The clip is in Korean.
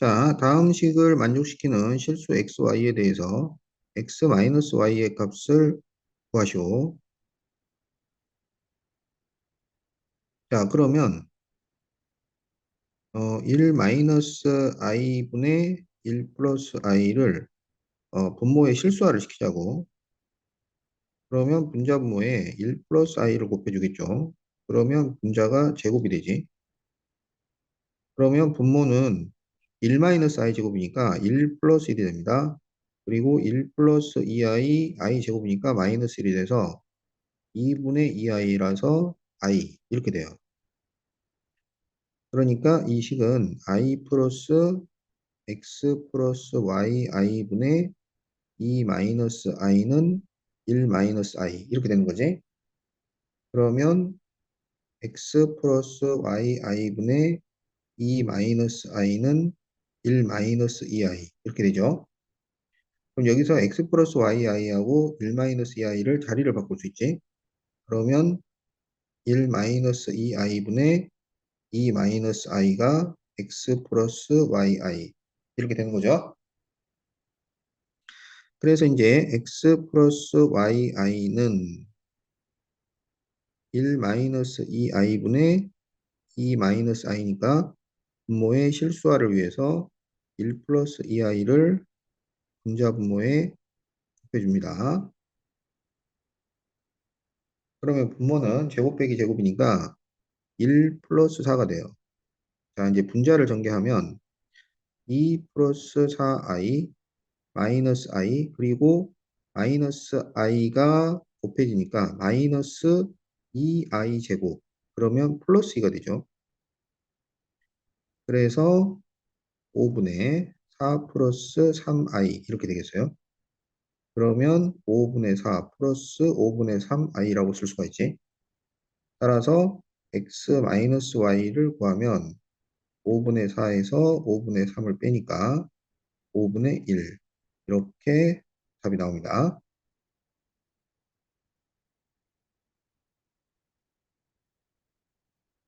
자, 다음 식을 만족시키는 실수 xy에 대해서 x-y의 값을 구하시오. 자, 그러면 어, 1-i분의 1 플러스 i를 어, 분모의 실수화를 시키자고. 그러면 분자 분모에 1 플러스 i를 곱해주겠죠. 그러면 분자가 제곱이 되지. 그러면 분모는 1-i 제곱이니까 1 플러스 1이 됩니다. 그리고 1 플러스 2i, i 제곱이니까 마이너스 1이 돼서 2분의 2i라서 i 이렇게 돼요. 그러니까 이 식은 i 플러스 x 플러스 y i분의 2 마이너스 i는 1 마이너스 i 이렇게 되는 거지. 그러면 x 플러스 y i분의 2 마이너스 i는 1 마이너스 2i 이렇게 되죠. 그럼 여기서 x 플러스 y i하고 1 마이너스 2i를 자리를 바꿀 수 있지. 그러면 1 마이너스 2i분의 2 마이너스 i가 x 플러스 yi 이렇게 되는 거죠. 그래서 이제 x 플러스 yi는 1 마이너스 2i분의 2 마이너스 i니까 분모의 실수화를 위해서 1 플러스 2i를 분자 분모에 곱해줍니다. 그러면 분모는 제곱 빼기 제곱이니까 1 플러스 4가 돼요. 자, 이제 분자를 전개하면 2 플러스 4i 마이너스 i 그리고 마이너스 i가 곱해지니까 마이너스 2i 제곱 그러면 플러스 2가 되죠. 그래서 5분의 4 플러스 3i 이렇게 되겠어요. 그러면 5분의 4 플러스 5분의 3i라고 쓸 수가 있지. 따라서 x 마이너스 y를 구하면 5분의 4에서 5분의 3을 빼니까 5분의 1 이렇게 답이 나옵니다.